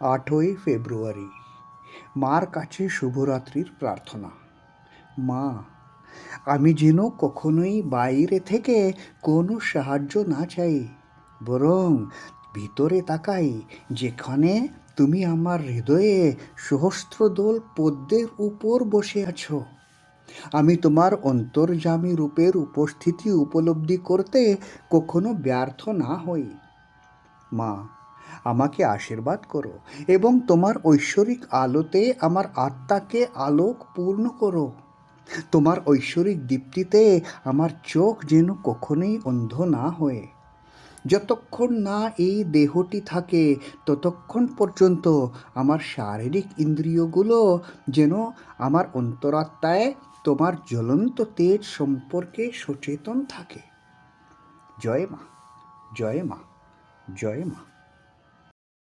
আটই ফেব্রুয়ারি। মার কাছে শুভরাত্রির প্রার্থনা। মা, আমি যেন কখনোই বাইরে থেকে কোনো সাহায্য না চাই, বরং ভিতরে তাকাই যেখানে তুমি আমার হৃদয়ে সহস্রদল পদ্মের উপর বসে আছো। আমি তোমার অন্তর্যামী রূপের উপস্থিতি উপলব্ধি করতে কখনো ব্যর্থ না হই। মা আমাকে আশীর্বাদ করো এবং তোমার ঐশ্বরিক আলোতে আমার আত্মাকে আলোক পূর্ণ করো। তোমার ঐশ্বরিক দীপ্তিতে আমার চোখ যেন কখনোই অন্ধ না হয়ে। যতক্ষণ না এই দেহটি থাকে, ততক্ষণ পর্যন্ত আমার শারীরিক ইন্দ্রিয়গুলো যেন আমার অন্তরাত্মায় তোমার জ্বলন্ত তেজ সম্পর্কে সচেতন থাকে। জয় মা জয় মা জয় মা।